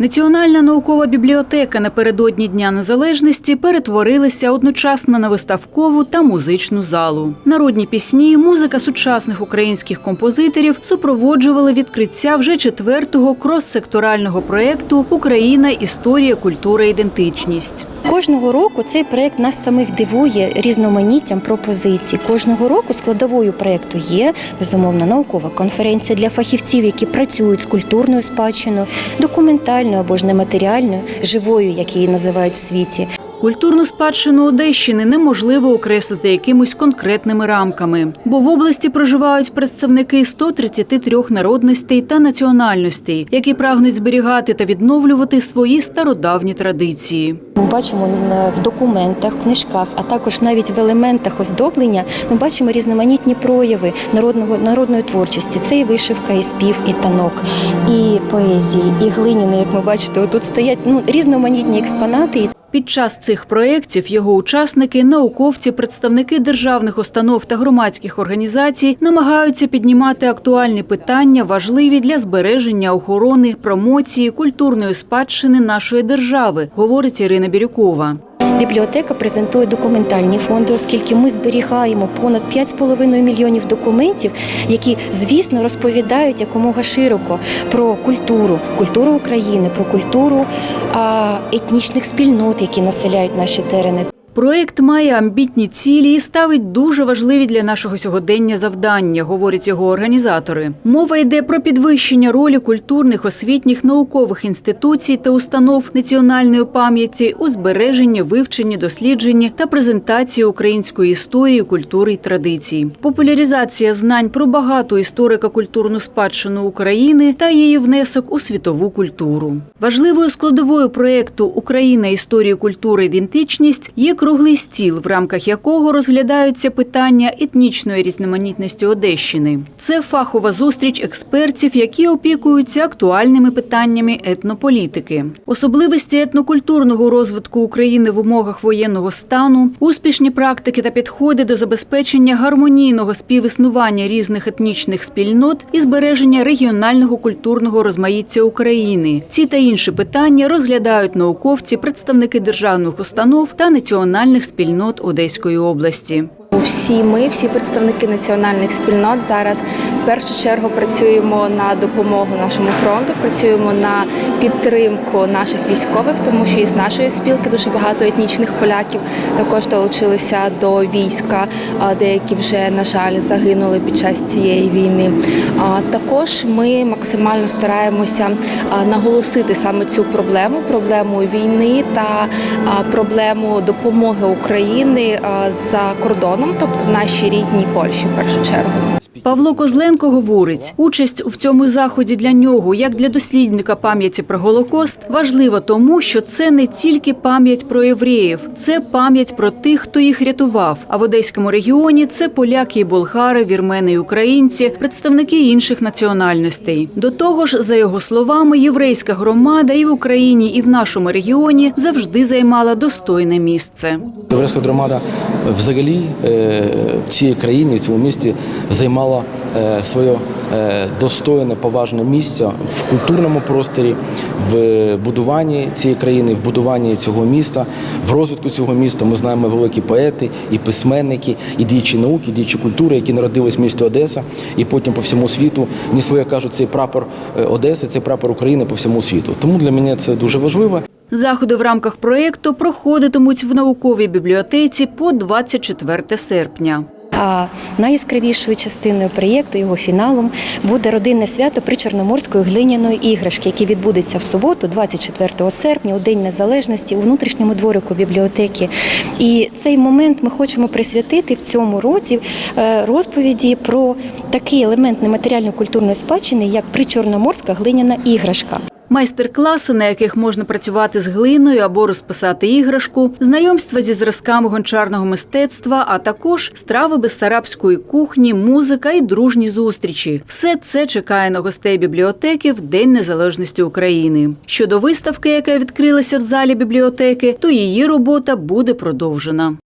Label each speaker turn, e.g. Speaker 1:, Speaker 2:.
Speaker 1: Національна наукова бібліотека напередодні Дня Незалежності перетворилася одночасно на виставкову та музичну залу. Народні пісні, музика сучасних українських композиторів супроводжували відкриття вже четвертого крос-секторального проєкту Україна, історія, культура, ідентичність.
Speaker 2: Кожного року цей проект нас самих дивує різноманіттям пропозицій. Кожного року складовою проекту є безумовно наукова конференція для фахівців, які працюють з культурною спадщиною, документальною або ж нематеріальною, живою, як її називають в світі.
Speaker 1: Культурну спадщину Одещини неможливо окреслити якимось конкретними рамками, бо в області проживають представники 133 народностей та національностей, які прагнуть зберігати та відновлювати свої стародавні традиції.
Speaker 2: Ми бачимо в документах, в книжках, а також навіть в елементах оздоблення. Ми бачимо різноманітні прояви народного народної творчості. Це і вишивка, і спів, і танок, і поезії, і глиняни. Як ми бачите, отут стоять ну різноманітні експонати.
Speaker 1: Під час цих проєктів його учасники, науковці, представники державних установ та громадських організацій намагаються піднімати актуальні питання, важливі для збереження, охорони, промоції культурної спадщини нашої держави, говорить Ірина Бірюкова.
Speaker 2: Бібліотека презентує документальні фонди, оскільки ми зберігаємо понад 5,5 мільйонів документів, які, звісно, розповідають якомога широко про культуру, культуру України, про культуру етнічних спільнот, які населяють наші терени.
Speaker 1: Проєкт має амбітні цілі і ставить дуже важливі для нашого сьогодення завдання, говорять його організатори. Мова йде про підвищення ролі культурних, освітніх, наукових інституцій та установ національної пам'яті у збереженні, вивченні, дослідженні та презентації української історії, культури й традицій, популяризація знань про багату історико-культурну спадщину України та її внесок у світову культуру. Важливою складовою проєкту Україна, історія, культура, ідентичність є круглий стіл, в рамках якого розглядаються питання етнічної різноманітності Одещини. Це фахова зустріч експертів, які опікуються актуальними питаннями етнополітики, особливості етнокультурного розвитку України в умовах воєнного стану, успішні практики та підходи до забезпечення гармонійного співіснування різних етнічних спільнот і збереження регіонального культурного розмаїття України. Ці та інші питання розглядають науковці, представники державних установ та національних спільнот Одеської області.
Speaker 3: Всі ми, всі представники національних спільнот зараз в першу чергу працюємо на допомогу нашому фронту, працюємо на підтримку наших військових, тому що із нашої спілки дуже багато етнічних поляків також долучилися до війська. Деякі вже на жаль загинули під час цієї війни. Також ми максимально стараємося наголосити саме цю проблему проблему війни та проблему допомоги України за кордоном, тобто в нашій рідній Польщі в першу чергу.
Speaker 1: Павло Козленко говорить, участь у цьому заході для нього, як для дослідника пам'яті про Голокост, важлива тому, що це не тільки пам'ять про євреїв, це пам'ять про тих, хто їх рятував. А в одеському регіоні це поляки і болгари, вірмени і українці, представники інших національностей. До того ж, за його словами, єврейська громада і в Україні, і в нашому регіоні завжди займала достойне місце.
Speaker 4: Єврейська громада взагалі е, в цій країні, в цьому місті займала е, своє е, достойне, поважне місце в культурному просторі, в будуванні цієї країни, в будуванні цього міста, в розвитку цього міста. Ми знаємо великі поети, і письменники, і діячі науки, і діячі культури, які народились в місті Одеса, і потім по всьому світу несли, як кажуть, цей прапор е, Одеси, цей прапор України по всьому світу. Тому для мене це дуже важливо.
Speaker 1: Заходи в рамках проєкту проходитимуть в науковій бібліотеці по 24 серпня.
Speaker 2: А найяскравішою частиною проєкту, його фіналом, буде родинне свято причорноморської глиняної іграшки, яке відбудеться в суботу, 24 серпня, у День Незалежності, у внутрішньому дворику бібліотеки. І цей момент ми хочемо присвятити в цьому році е, розповіді про такий елемент нематеріальної культурної спадщини, як причорноморська глиняна іграшка.
Speaker 1: Майстер-класи, на яких можна працювати з глиною або розписати іграшку, знайомства зі зразками гончарного мистецтва, а також страви безсарабської кухні, музика і дружні зустрічі. Все це чекає на гостей бібліотеки в День Незалежності України. Щодо виставки, яка відкрилася в залі бібліотеки, то її робота буде продовжена.